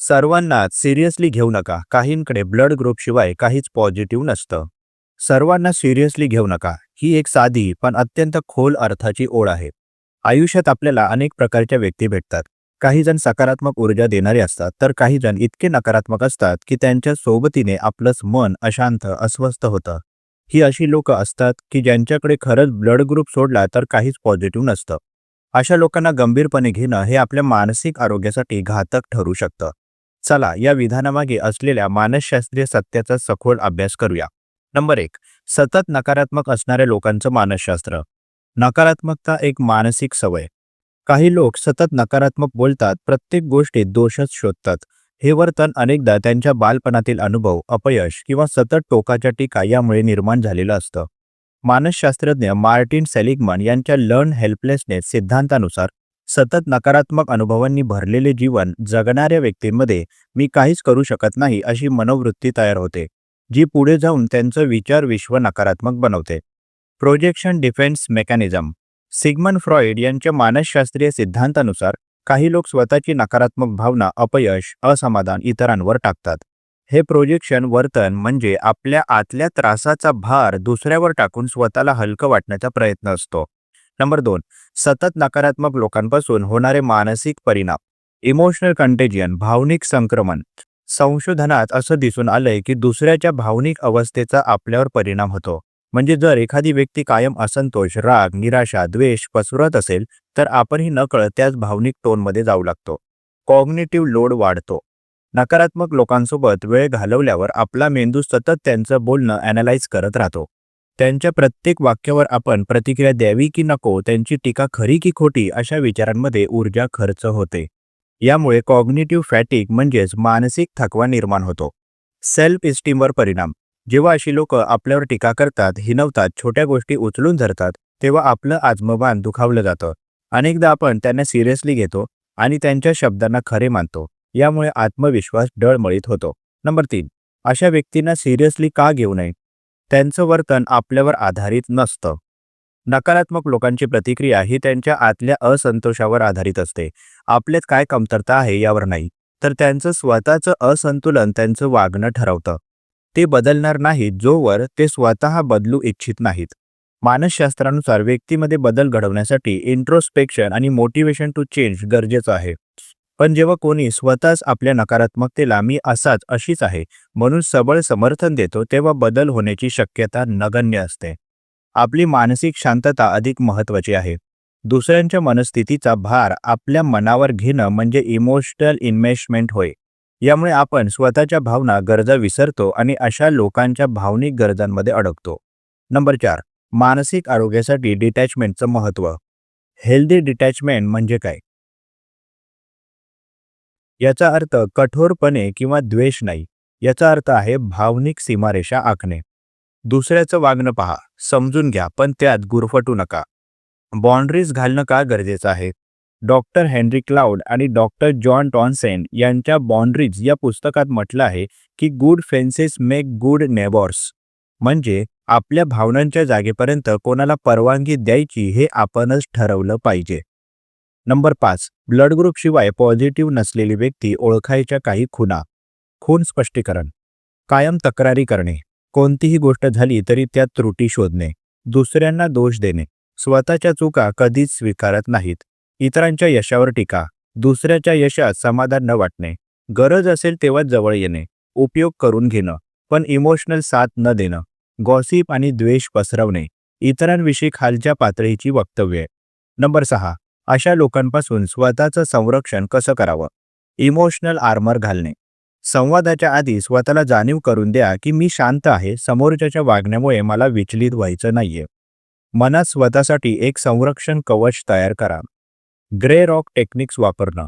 सर्वांना सिरियसली घेऊ नका. काहींकडे ब्लड ग्रुपशिवाय काहीच पॉझिटिव्ह नसतं. सर्वांना सिरियसली घेऊ नका. ही एक साधी पण अत्यंत खोल अर्थाची ओळ आहे. आयुष्यात आपल्याला अनेक प्रकारच्या व्यक्ती भेटतात. काही जण सकारात्मक ऊर्जा देणारे असतात तर काही जण इतके नकारात्मक असतात की त्यांच्या सोबतीने आपलंच मन अशांत अस्वस्थ होतं. ही अशी लोक असतात की ज्यांच्याकडे खरंच ब्लड ग्रुप सोडला तर काहीच पॉझिटिव्ह नसतं. अशा लोकांना गंभीरपणे घेणं हे आपल्या मानसिक आरोग्यासाठी घातक ठरू शकतं. चला या विधानामागे असलेल्या मानसशास्त्रीय सत्याचा सखोल अभ्यास करूया. नंबर एक सतत नकारात्मक असणाऱ्या लोकांचं मानसशास्त्र. नकारात्मकता एक मानसिक सवय. काही लोक सतत नकारात्मक बोलतात प्रत्येक गोष्टीत दोषच शोधतात. हे वर्तन अनेकदा त्यांच्या बालपणातील अनुभव अपयश किंवा सतत टोकाच्या टीका यामुळे निर्माण झालेलं असतं. मानसशास्त्रज्ञ मार्टिन सेलिगमन यांच्या लर्न हेल्पलेसनेस सिद्धांतानुसार सतत नकारात्मक अनुभवांनी भरलेले जीवन जगणाऱ्या व्यक्तींमध्ये मी काहीच करू शकत नाही अशी मनोवृत्ती तयार होते जी पुढे जाऊन त्यांचं विचार विश्व नकारात्मक बनवते. Projection defence mechanism. Sigmund Freud यांच्या मानसशास्त्रीय सिद्धांतानुसार काही लोक स्वतःची नकारात्मक भावना अपयश असमाधान इतरांवर टाकतात. हे प्रोजेक्शन वर्तन म्हणजे आपल्या आतल्या त्रासाचा भार दुसऱ्यावर टाकून स्वतःला हलकं वाटण्याचा प्रयत्न असतो. नंबर दोन सतत नकारात्मक लोकांपासून होणारे मानसिक परिणाम. इमोशनल कंटेजियन भावनिक संक्रमण. संशोधनात असं दिसून आलंय की दुसऱ्याच्या भावनिक अवस्थेचा आपल्यावर परिणाम होतो. म्हणजे जर एखादी व्यक्ती कायम असंतोष राग निराशा द्वेष पसरत असेल तर आपणही नकळत त्याच भावनिक टोनमध्ये जाऊ लागतो. कॉग्नेटिव्ह लोड वाढतो. नकारात्मक लोकांसोबत वेळ घालवल्यावर आपला मेंदू सतत त्यांचं बोलणं अॅनालाइज करत राहतो. त्यांच्या प्रत्येक वाक्यावर आपण प्रतिक्रिया द्यावी की नको त्यांची टीका खरी की खोटी अशा विचारांमध्ये ऊर्जा खर्च होते. यामुळे कॉग्नेटिव्ह फॅटिक म्हणजेच मानसिक थकवा निर्माण होतो. सेल्फ इस्टीमवर परिणाम. जेव्हा अशी लोक आपल्यावर टीका करतात हिनवतात छोट्या गोष्टी उचलून धरतात तेव्हा आपलं आत्मभान दुखावलं जातं. अनेकदा आपण त्यांना सिरियसली घेतो आणि त्यांच्या शब्दांना खरे मानतो. यामुळे आत्मविश्वास डळमळीत होतो. नंबर तीन. अशा व्यक्तींना सिरियसली का घेऊ नये? त्यांचं वर्तन आपल्यावर आधारित नसतं. नकारात्मक लोकांची प्रतिक्रिया ही त्यांच्या आतल्या असंतोषावर आधारित असते. आपल्यात काय कमतरता आहे यावर नाही तर त्यांचं स्वतःचं असंतुलन त्यांचं वागणं ठरवतं. ते बदलणार नाहीत जोवर ते स्वतः बदलू इच्छित नाहीत. मानसशास्त्रानुसार व्यक्तीमध्ये बदल घडवण्यासाठी इंट्रोस्पेक्शन आणि मोटिवेशन टू चेंज गरजेचं आहे. पण जेव्हा कोणी स्वतःच आपल्या नकारात्मकतेला मी असाच अशीच आहे म्हणून सबळ समर्थन देतो तेव्हा बदल होण्याची शक्यता नगण्य असते. आपली मानसिक शांतता अधिक महत्वाची आहे. दुसऱ्यांच्या मनस्थितीचा भार आपल्या मनावर घेणं म्हणजे इमोशनल इन्व्हेस्टमेंट होय. यामुळे आपण स्वतःच्या भावना गरजा विसरतो आणि अशा लोकांच्या भावनिक गरजांमध्ये अडकतो. नंबर चार मानसिक आरोग्यासाठी डिटॅचमेंटचं महत्त्व. हेल्दी डिटॅचमेंट म्हणजे काय? याचा अर्थ कठोरपणे किंवा द्वेष नाही. याचा अर्थ आहे भावनिक सीमारेषा आखणे. दुसऱ्याचं वागणं पहा. समजून घ्या पण त्यात गुरफटू नका. बाउंड्रीज घालणं का गरजेचं आहे? डॉक्टर हेनरी क्लाउड आणि डॉक्टर जॉन टॉन्सेन यांच्या बाउंड्रीज या पुस्तकात म्हटलं आहे की good fences make good neighbours. म्हणजे आपल्या भावनांच्या जागेपर्यंत कोणाला परवानगी द्यायची हे आपणच ठरवलं पाहिजे. नंबर पाच. ब्लड ग्रुप शिवाय पॉझिटिव्ह नसलेली व्यक्ती ओळखायच्या काही खुना खून स्पष्टीकरण. कायम तक्रारी करणे. कोणतीही गोष्ट झाली तरी त्यात त्रुटी शोधणे. दुसऱ्यांना दोष देणे. स्वतःच्या चुका कधीच स्वीकारत नाहीत. इतरांच्या यशावर टीका. दुसऱ्याच्या यशात समाधान न वाटणे. गरज असेल तेव्हा जवळ येणे. उपयोग करून घेणं. पण इमोशनल साथ न देणं. गॉसिप आणि द्वेष पसरवणे. इतरांविषयी खालच्या पातळीची वक्तव्ये. नंबर सहा. अशा लोकांपासून स्वतःचं संरक्षण कसं करावं? इमोशनल आर्मर घालणे. संवादाच्या आधी स्वतःला जाणीव करून द्या की मी शांत आहे समोरच्याच्या वागण्यामुळे मला विचलित व्हायचं नाहीये. मनात स्वतःसाठी एक संरक्षण कवच तयार करा. ग्रे रॉक टेक्निक्स वापरणं.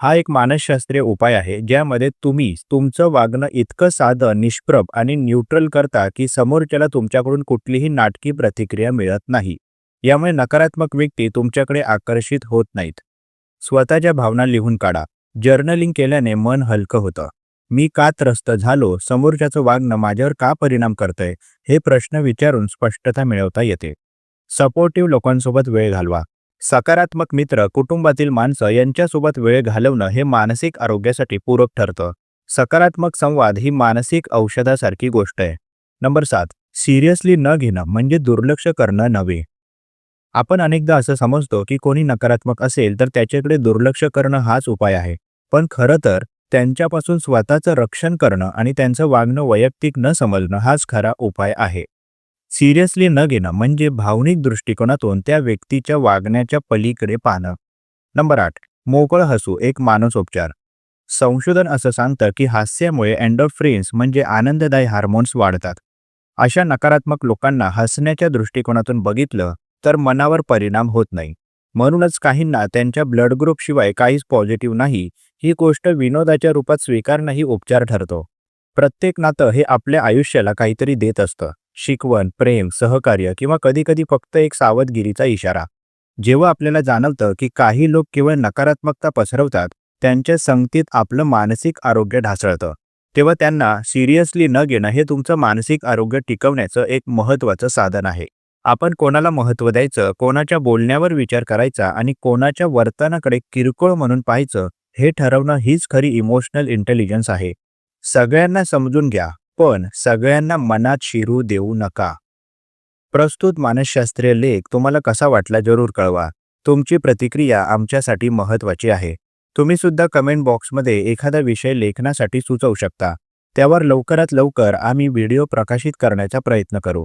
हा एक मानसशास्त्रीय उपाय आहे ज्यामध्ये तुम्ही तुमचं वागणं इतकं साधं निष्प्रभ आणि न्यूट्रल करता की समोरच्याला तुमच्याकडून कुठलीही नाटकी प्रतिक्रिया मिळत नाही. यामुळे नकारात्मक व्यक्ती तुमच्याकडे आकर्षित होत नाहीत. स्वतःच्या भावना लिहून काढा. जर्नलिंग केल्याने मन हलकं होतं. मी का त्रस्त झालो? समोरच्याचं वागणं माझ्यावर का परिणाम करतंय? हे प्रश्न विचारून स्पष्टता मिळवता येते. सपोर्टिव्ह लोकांसोबत वेळ घालवा. सकारात्मक मित्र कुटुंबातील माणसं यांच्यासोबत वेळ घालवणं हे मानसिक आरोग्यासाठी पूरक ठरतं. सकारात्मक संवाद ही मानसिक औषधासारखी गोष्ट आहे. नंबर सात. सिरियसली न घेणं म्हणजे दुर्लक्ष करणं नव्हे. आपण अनेकदा असं समजतो की कोणी नकारात्मक असेल तर त्याच्याकडे दुर्लक्ष करणं हाच उपाय आहे. पण खरं तर त्यांच्यापासून स्वतःचं रक्षण करणं आणि त्यांचं वागणं वैयक्तिक न समजणं हाच खरा उपाय आहे. सिरियसली न घेणं म्हणजे भावनिक दृष्टिकोनातून त्या व्यक्तीच्या वागण्याच्या पलीकडे पाहणं. नंबर आठ मोकळं हसू एक मानसोपचार. संशोधन असं सांगतं की हास्यामुळे अँडोफ्रेन्स म्हणजे आनंददायी हार्मोन्स वाढतात. अशा नकारात्मक लोकांना हसण्याच्या दृष्टिकोनातून बघितलं तर मनावर परिणाम होत नाही. म्हणूनच काहींना त्यांच्या ब्लड ग्रुपशिवाय काहीच पॉझिटिव्ह नाही ही गोष्ट विनोदाच्या रूपात स्वीकारणंही उपचार ठरतो. प्रत्येक नातं हे आपल्या आयुष्याला काहीतरी देत असतं शिकवण प्रेम सहकार्य किंवा कधीकधी फक्त एक सावधगिरीचा इशारा. जेव्हा आपल्याला जाणवतं की काही लोक केवळ नकारात्मकता पसरवतात त्यांच्या संगतीत आपलं मानसिक आरोग्य ढासळतं. तेव्हा त्यांना सिरियसली न घेणं हे तुमचं मानसिक आरोग्य टिकवण्याचं एक महत्त्वाचं साधन आहे. आपण कोणाला महत्त्व द्यायचं कोणाच्या बोलण्यावर विचार करायचा आणि कोणाच्या वर्तनाकडे किरकोळ म्हणून पाहायचं हे ठरवणं हीच खरी इमोशनल इंटेलिजन्स आहे. सगळ्यांना समजून घ्या पण सगळ्यांना मनात शिरू देऊ नका. प्रस्तुत मानसशास्त्रीय लेख तुम्हाला कसा वाटला जरूर कळवा. तुमची प्रतिक्रिया आमच्यासाठी महत्त्वाची आहे. तुम्ही सुद्धा कमेंट बॉक्समध्ये एखादा विषय लेखनासाठी सुचवू शकता. त्यावर लवकरात लवकर आम्ही व्हिडिओ प्रकाशित करण्याचा प्रयत्न करू.